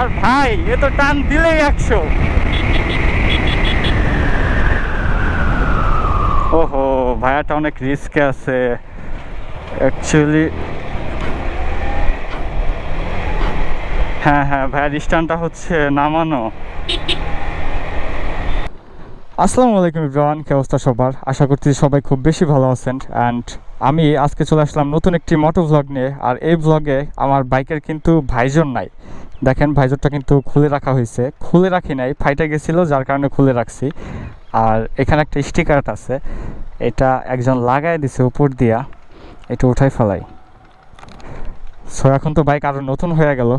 আর ভাই, এ তো টান দিলেই একশো। ওহো, ভাইয়াটা অনেক রিস্কে আছে। অ্যাকচুয়ালি হ্যাঁ হ্যাঁ ভাইয়ার স্ট্যান্ডটা হচ্ছে নামানো। আসসালামু আলাইকুম ইব্রাহান কি অবস্থা সবার? আশা করছি সবাই খুব বেশি ভালো আছেন। অ্যান্ড আমি আজকে চলে আসলাম নতুন একটি মোটো ভ্লগ নিয়ে। আর এই ভ্লগে আমার বাইকের কিন্তু ভাইজন নাই। দেখেন ভাইজরটা কিন্তু খুলে রাখা হয়েছে। খুলে রাখি নাই, ফাইটে গেছিল, যার কারণে খুলে রাখছি। আর এখানে একটা স্টিকার আছে, এটা একজন লাগাই দিছে উপর দিয়া, এটা উঠাই ফেলাই। সো এখন তো বাইক আরও নতুন হয়ে গেল।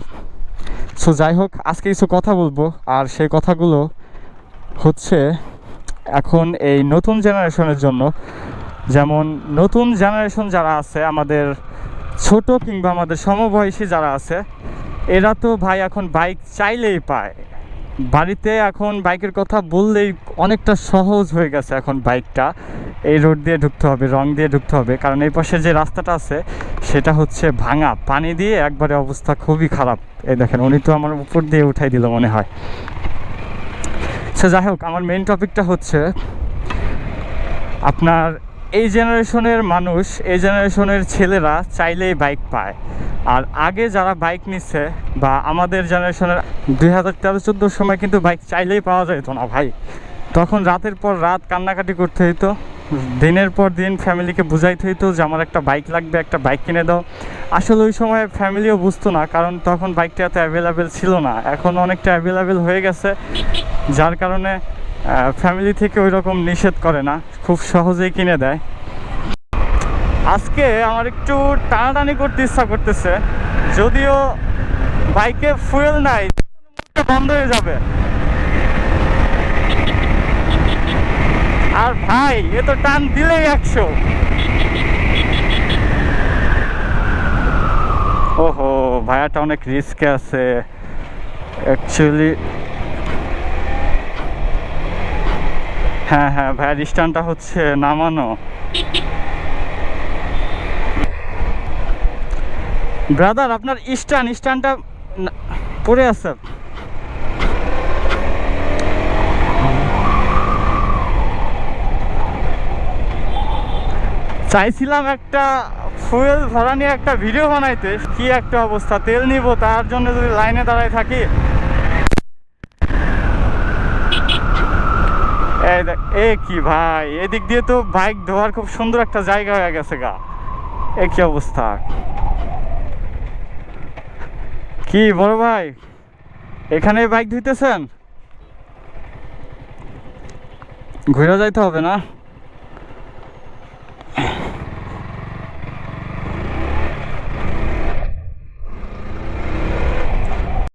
সো যাই হোক, আজকে কিছু কথা বলব, আর সেই কথাগুলো হচ্ছে এখন এই নতুন জেনারেশনের জন্য। যেমন নতুন জেনারেশন যারা আছে, আমাদের ছোট কিংবা আমাদের সমবয়সী যারা আছে এরা তো ভাই এখন বাইক চাইলেই পায়। বাড়িতে এখন বাইকের কথা বললেই অনেকটা সহজ হয়ে গেছে এখন বাইকটা এই রোড দিয়ে ঢুকতে হবে, রং দিয়ে ঢুকতে হবে। কারণ এই পাশে যে রাস্তাটা আছে, সেটা হচ্ছে ভাঙা। পানি দিয়ে একবারে অবস্থা খুবই খারাপ। এই দেখেন, উনি তো আমার উপর দিয়ে উঠাই দিল মনে হয়। সে যাই হোক, আমার মেন টপিকটা হচ্ছে আপনার এই জেনারেশনের মানুষ, এই জেনারেশনের ছেলেরা চাইলেই বাইক পায়। আর আগে যারা বাইক নিচ্ছে বা আমাদের জেনারেশনের দুই হাজার তেরো চোদ্দোর সময় কিন্তু বাইক চাইলেই পাওয়া যেত না ভাই। তখন রাতের পর রাত কান্নাকাটি করতে হইতো। দিনের পর দিন ফ্যামিলিকে বুঝাইতে হইতো যে, আমার একটা বাইক লাগবে, একটা বাইক কিনে দাও। আসলে ওই সময় ফ্যামিলিও বুঝতো না, কারণ তখন বাইকটা এত অ্যাভেলেবেল ছিল না। এখন অনেকটা অ্যাভেলেবেল হয়ে গেছে। যার কারণে ফ্যামিলি থেকে ওই রকম নিষেধ করে না। খুব সহজেই কিনে দেয়। আজকে আমার একটু টানাটানি করতে ইচ্ছা করতেছে। যদিও বাইকে ফুয়েল নাই বন্ধ হয়ে যাবে। আর ভাই, এ তো টান দিলেই একশো। ওহো, ভাইয়াটা অনেক রিস্কে আছে। অ্যাকচুয়ালি হ্যাঁ হ্যাঁ ভাইয়ার স্ট্যান্ডটা হচ্ছে নামানো। ব্রাদার, আপনার স্ট্যান্ড স্ট্যান্ডটা না- পড়ে আছে। চাইছিলাম একটা ফুয়েল ভরা নিয়ে একটা ভিডিও বানাইতে, কি একটা অবস্থা? তেল নিব, তার জন্য যদি লাইনে দাঁড়ায় থাকি এই দেখ এ কি ভাই? এদিক দিয়ে তো বাইক ধোয়ার খুব সুন্দর একটা জায়গা হয়ে গেছে গা। এ কি অবস্থা? কি বড় ভাই? এখানে বাইক ধুইতেছেন? ঘুরে যাইতে হবে না?